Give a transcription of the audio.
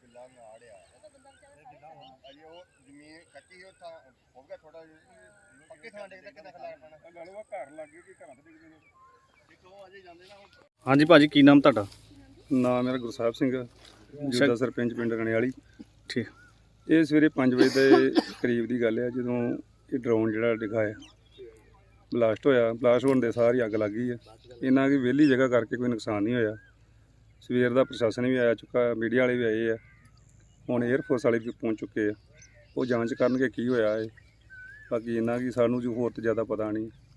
ਬਿੱਲਾ ਨਾੜਿਆ ਅਜੇ ਉਹ ਜ਼ਮੀਨ ਕੱਚੀ ਉਹ ਥਾਂ ਹੋ ਗਿਆ ਥੋੜਾ ਪੱਕੇ ਥਾਂ ਡੇਗਦਾ ਕਿੰਨਾ ਖਲਾਰ ਪੈਣਾ ਨਾਲੇ ਉਹ ਘਰ ਲੱਗੇ ਕਿ ਘਰਾਂ ਤੇ ਡਿੱਗਦੇ ਨੇ ਦੇਖੋ ਅਜੇ ਜਾਂਦੇ ਨਾ ਉਹ ਹਾਂਜੀ ਭਾਜੀ ਕੀ ਨਾਮ ਤੁਹਾਡਾ? ਨਾਮ ਮੇਰਾ ਗੁਰਸਾਹਿਬ ਸਿੰਘ ਜੁਦਾ ਸਰਪੰਚ ਪਿੰਡ ਰਣਿਆਲੀ। ਠੀਕ। ਇਹ ਸਵੇਰੇ 5 ਵਜੇ ਦੇ ਕਰੀਬ ਦੀ ਗੱਲ ਹੈ, ਜਦੋਂ ਇਹ ਡਰੋਨ ਜਿਹੜਾ ਦਿਖਾਇਆ। ਬਲਾਸਟ ਹੋਇਆ ਬਲਾਸਟ ਹੋਣ ਦੇ ਸਾਰੀ ਅੱਗ ਲੱਗ ਗਈ ਹੈ ਇਹਨਾਂ ਦੀ ਵਿਹਲੀ ਜਗ੍ਹਾ ਕਰਕੇ ਕੋਈ ਨੁਕਸਾਨ ਨਹੀਂ ਹੋਇਆ। ਸਵੇਰ ਦਾ ਪ੍ਰਸ਼ਾਸਨ ਵੀ ਆਇਆ ਚੁੱਕਾ ਮੀਡੀਆ ਵਾਲੇ ਵੀ ਆਏ ਆ। ਹੁਣ 에ਅਰਫੋਰਸ ਵਾਲੇ ਵੀ ਪਹੁੰਚ ਚੁੱਕੇ ਆ। ਉਹ ਜਾਂਚ ਕਰਨਗੇ ਕੀ ਹੋਇਆ ਹੈ ਬਾਕੀ ਇਹਨਾਂ ਦੀ ਸਾਨੂੰ ਜੋ ਹੋਰ ਤੇ ਜ਼ਿਆਦਾ ਪਤਾ ਨਹੀਂ।